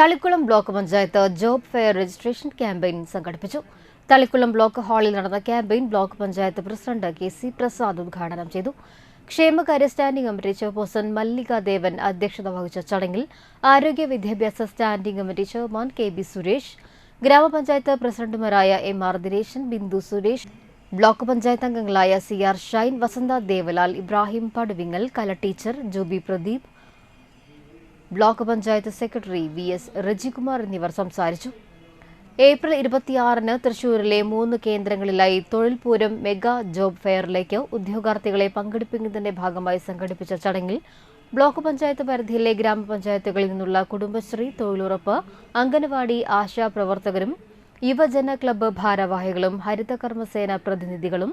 Thalikulam block panchayat job fair registration campaign സംഘടിപ്പിച്ചു. Thalikkulam block ഹാളിൽ നടന്ന campaign block panchayat president K C Prasad ഉദ്ഘാടനം ചെയ്തു. ക്ഷേമകാര്യ standing committee chairperson Mallika Devan അധ്യക്ഷത വഹിച്ച ചടങ്ങിൽ ആരോഗ്യ വിദ്യാഭ്യാസ standing committee chairman K B Suresh ഗ്രാമപഞ്ചായത്ത് പ്രസിഡന്റുമാരായ M R Dineshan Bindu Suresh block panchayat അംഗങ്ങളായ C R Shine Vasantha Devalal Ibrahim Paduvingal Kala teacher Joby Pradeep block panchayat secretary V S Rajikumar എന്നിവർ സംസാരിച്ചു. ഏപ്രിൽ ഇരുപത്തിയാറിന് തൃശൂരിലെ മൂന്ന് കേന്ദ്രങ്ങളിലായി തൊഴിൽ പൂരം മെഗാ ജോബ് ഫെയറിലേക്ക് ഉദ്യോഗാർത്ഥികളെ പങ്കെടുപ്പിക്കുന്നതിന്റെ ഭാഗമായി സംഘടിപ്പിച്ച ചടങ്ങിൽ ബ്ലോക്ക് പഞ്ചായത്ത് പരിധിയിലെ ഗ്രാമപഞ്ചായത്തുകളിൽ നിന്നുള്ള കുടുംബശ്രീ തൊഴിലുറപ്പ് അംഗനവാടി ആശാ പ്രവർത്തകരും യുവജന ക്ലബ്ബ് ഭാരവാഹികളും ഹരിതകർമ്മസേന പ്രതിനിധികളും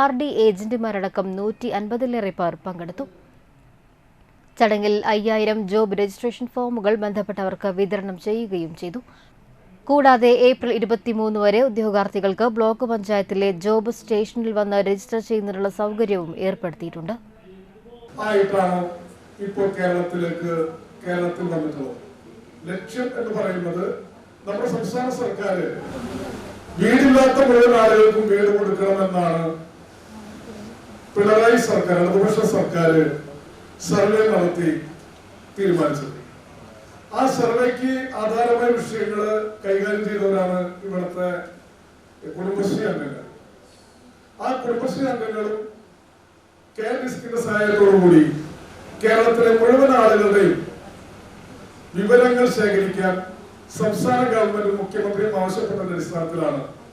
ആർ ഡി ഏജന്റുമാരടക്കം നൂറ്റി അൻപതിലേറെ പേർ പങ്കെടുത്തു. ചടങ്ങിൽ അയ്യായിരം ജോബ് രജിസ്ട്രേഷൻ ഫോമുകൾ ബന്ധപ്പെട്ടവർക്ക് വിതരണം ചെയ്യുകയും ചെയ്തു. കൂടാതെ ഏപ്രിൽ ഇരുപത്തിമൂന്ന് വരെ ഉദ്യോഗാർത്ഥികൾക്ക് ബ്ലോക്ക് പഞ്ചായത്തിലെ ജോബ് സ്റ്റേഷനിൽ വന്ന് രജിസ്റ്റർ ചെയ്യുന്നതിനുള്ള സൗകര്യവും ഏർപ്പെടുത്തിയിട്ടുണ്ട്. ആയിട്ടാണ് ഇപ്പോൾ കേരളത്തിലേക്ക് കേരളത്തിൽ വന്നിട്ടുള്ളത്. ലക്ഷ്യം എന്ന് പറയുന്നത് നമ്മുടെ സംസ്ഥാന സർക്കാർ വീടില്ലാത്ത മുഴുവൻ ആളുകൾക്കും വീട് കൊടുക്കണമെന്നാണ് പിണറായി സർക്കാർ ഇടതുപക്ഷ സർക്കാർ സർവേ നടത്തി തീരുമാനിച്ചത്. ആ സർവേക്ക് ആധാരമായ വിഷയങ്ങൾ കൈകാര്യം ചെയ്തവരാണ് ഇവിടുത്തെ കുടുംബശ്രീ അംഗങ്ങൾ. ആ കുടുംബശ്രീ അംഗങ്ങളും കെ ഡിസ്കിന്റെ സഹായത്തോടുകൂടി കേരളത്തിലെ മുഴുവൻ ആളുകളുടെയും വിവരങ്ങൾ ശേഖരിക്കാൻ സംസ്ഥാന ഗവൺമെന്റും മുഖ്യമന്ത്രിയും ആവശ്യപ്പെട്ടതിന്റെ അടിസ്ഥാനത്തിലാണ്